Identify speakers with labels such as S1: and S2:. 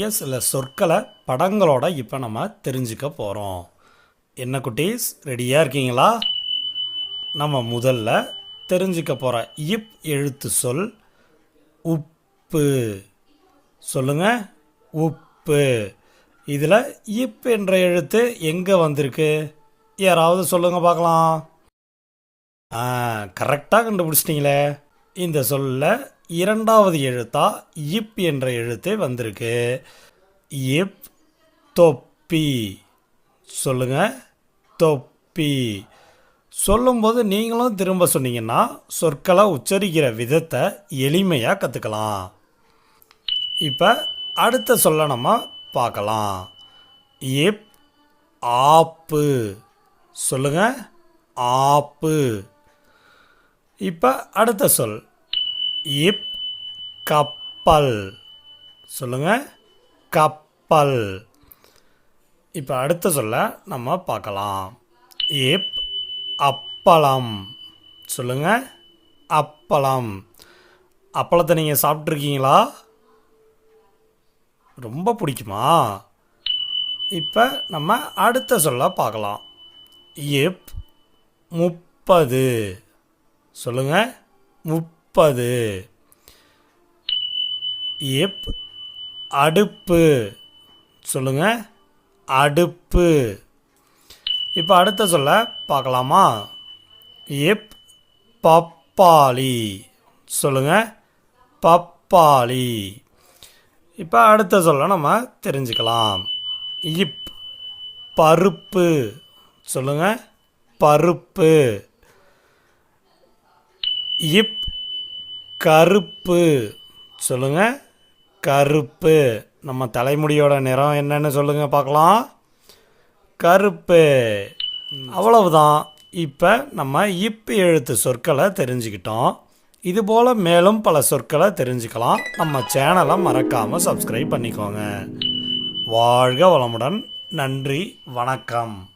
S1: சில சொற்களை படங்களோட இப்போ நம்ம தெரிஞ்சுக்க போகிறோம் என்ன குட்டீஸ் ரெடியாக இருக்கீங்களா? நம்ம முதல்ல தெரிஞ்சுக்க போகிற இப் எழுத்து சொல் உப்பு. சொல்லுங்க உப்பு. இதில் இப் என்ற எழுத்து எங்கே வந்திருக்கு? யாராவது சொல்லுங்க பார்க்கலாம் கரெக்டாக கண்டுபிடிச்சிட்டிங்களே. இந்த சொல்ல இரண்டாவது எழுத்தா இப் என்ற எழுத்து வந்திருக்கு. இப் தொப்பி. சொல்லுங்க. தொப்பி. சொல்லும்போது நீங்களும் திரும்ப சொன்னீங்கன்னா சொற்களை உச்சரிக்கிற விதத்தை எளிமையாக கற்றுக்கலாம் இப்போ அடுத்த சொல்ல நம்ம பார்க்கலாம். இப் ஆப்பு. சொல்லுங்க. ஆப்பு. இப்போ அடுத்த சொல். இப் கப்பல். சொல்லுங்கள் கப்பல். இப்போ அடுத்த சொல்ல நம்ம பார்க்கலாம். இப் அப்பளம். சொல்லுங்கள் அப்பளம். அப்பளத்தை நீங்கள் சாப்பிட்ருக்கீங்களா ரொம்ப பிடிக்குமா? இப்போ நம்ம அடுத்த சொல்ல பார்க்கலாம். இப் முப்பது. சொல்லுங்கள் முப் முப்பது இப் அடுப்பு. சொல்லுங்க. அடுப்பு. இப்போ அடுத்த சொல்ல பார்க்கலாமா? இப் பப்பாளி. சொல்லுங்க. பப்பாளி. இப்போ அடுத்த சொல்ல நம்ம தெரிஞ்சுக்கலாம். இப் பருப்பு. சொல்லுங்க. பருப்பு. இப் கருப்பு. சொல்லுங்க. கருப்பு. நம்ம தலைமுடியோட நிறம் என்னன்னு சொல்லுங்க பார்க்கலாம். கருப்பு. அவ்வளவுதான். இப்போ நம்ம இப்பு எழுத்து சொற்களை தெரிஞ்சுக்கிட்டோம். இதுபோல் மேலும் பல சொற்களை தெரிஞ்சுக்கலாம். நம்ம சேனலை மறக்காமல் சப்ஸ்கிரைப் பண்ணிக்கோங்க. வாழ்க வளமுடன். நன்றி. வணக்கம்.